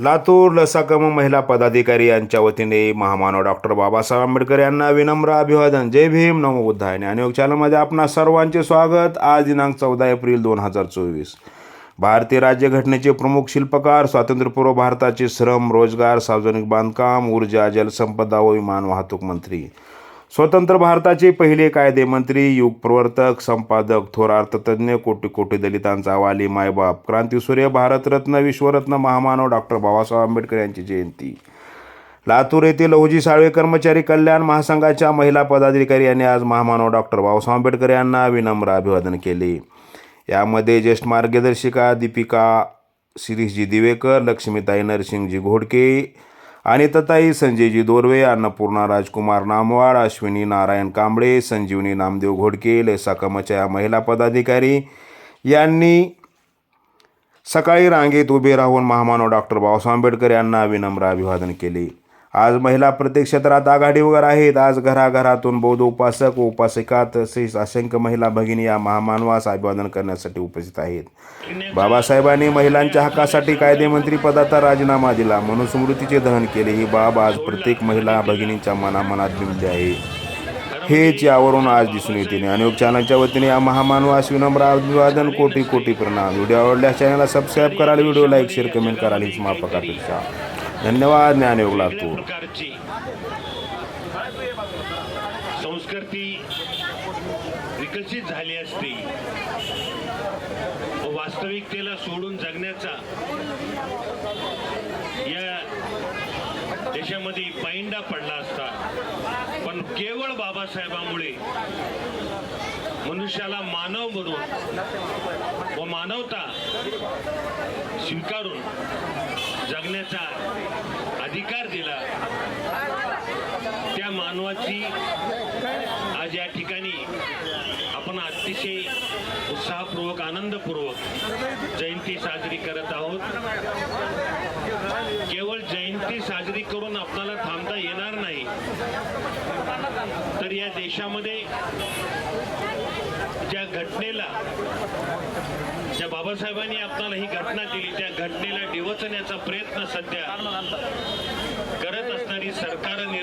लातूर लसाकम महिला पदाधिकारी यांच्या वतीने महामानव डॉक्टर बाबासाहेब आंबेडकर यांना विनम्र अभिवादन. जय भीम. नमो बुद्धाय. ज्ञानयोग चॅनलमध्ये आपणा सर्वांचे स्वागत. आज दिनांक चौदा एप्रिल दोन हजार चोवीस. भारतीय राज्यघटनेचे प्रमुख शिल्पकार स्वातंत्र्यपूर्व भारताचे श्रम रोजगार सार्वजनिक बांधकाम ऊर्जा जलसंपदा व विमान वाहतूक मंत्री. स्वतंत्र भारताचे पहिले कायदेमंत्री युग प्रवर्तक संपादक थोर अर्थतज्ञ कोटी कोटी दलितांचा वाली मायबाप क्रांतीसूर्य भारतरत्न विश्वरत्न महामानव डॉक्टर बाबासाहेब आंबेडकर यांची जयंती. लातूर येथील लहुजी साळवे कर्मचारी कल्याण महासंघाच्या महिला पदाधिकारी यांनी आज महामानव डॉक्टर बाबासाहेब आंबेडकर यांना विनम्र अभिवादन केले. यामध्ये ज्येष्ठ मार्गदर्शिका दीपिका शिरीषजी दिवेकर लक्ष्मीताई नरसिंगजी घोडके अनिताताई संजयजी दोरवे अन्नपूर्णा राजकुमार नामवाड अश्विनी नारायण कांबळे संजीवनी नामदेव घोडके लेसाकमच्या या महिला पदाधिकारी यांनी सकाळी रांगेत उभे राहून महामानव डॉक्टर बाबासाहेब आंबेडकर यांना विनम्र अभिवादन केले. आज महिला प्रत्येक क्षेत्रात आघाडीवर आहेत. आज घराघरातून बौद्ध उपासक व उपासिका तसेच असंख्य महिला भगिनी या महामानवास अभिवादन करण्यासाठी उपस्थित आहेत. बाबासाहेबांनी महिलांच्या हक्कासाठी कायदेमंत्री पदाचा राजीनामा दिला. मनुस्मृतीचे दहन केले. ही बाब आज प्रत्येक महिला भगिनींच्या मनामनात बिंबली आहे. हेच यावरून आज दिसून येते. अनेक चॅनलच्या वतीने या महामानवास विनम्र अभिवादन कोटी कोटी प्रणाम. व्हिडिओ आवडल्यास चॅनलला सबस्क्राईब कराल. व्हिडिओ लाईक शेअर कमेंट कराल हीच माफक अपेक्षा. धन्यवाद ज्ञानयोग लातूर प्रकारची संस्कृती विकसित झाली असती व वास्तविकतेला सोडून जगण्याचा या देशामध्ये पायंडा पडला असता. पण केवळ बाबासाहेबांमुळे मनुष्याला मानव म्हणून व मानवता स्वीकारून जगण्याचा अधिकार दिला. त्या मानवाची आज या ठिकाणी आपण अतिशय उत्साहपूर्वक आनंदपूर्वक जयंती साजरी करत आहोत. केवळ जयंती साजरी करून आपल्याला थांबता येणार नाही. तर या देशामध्ये ज्या घटनेला ज्या बाबासाहेबांनी आपल्याला ही घटना दिली त्या घटनेला डिवचण्याचा प्रयत्न सध्या करत असणारी सरकार निर्माण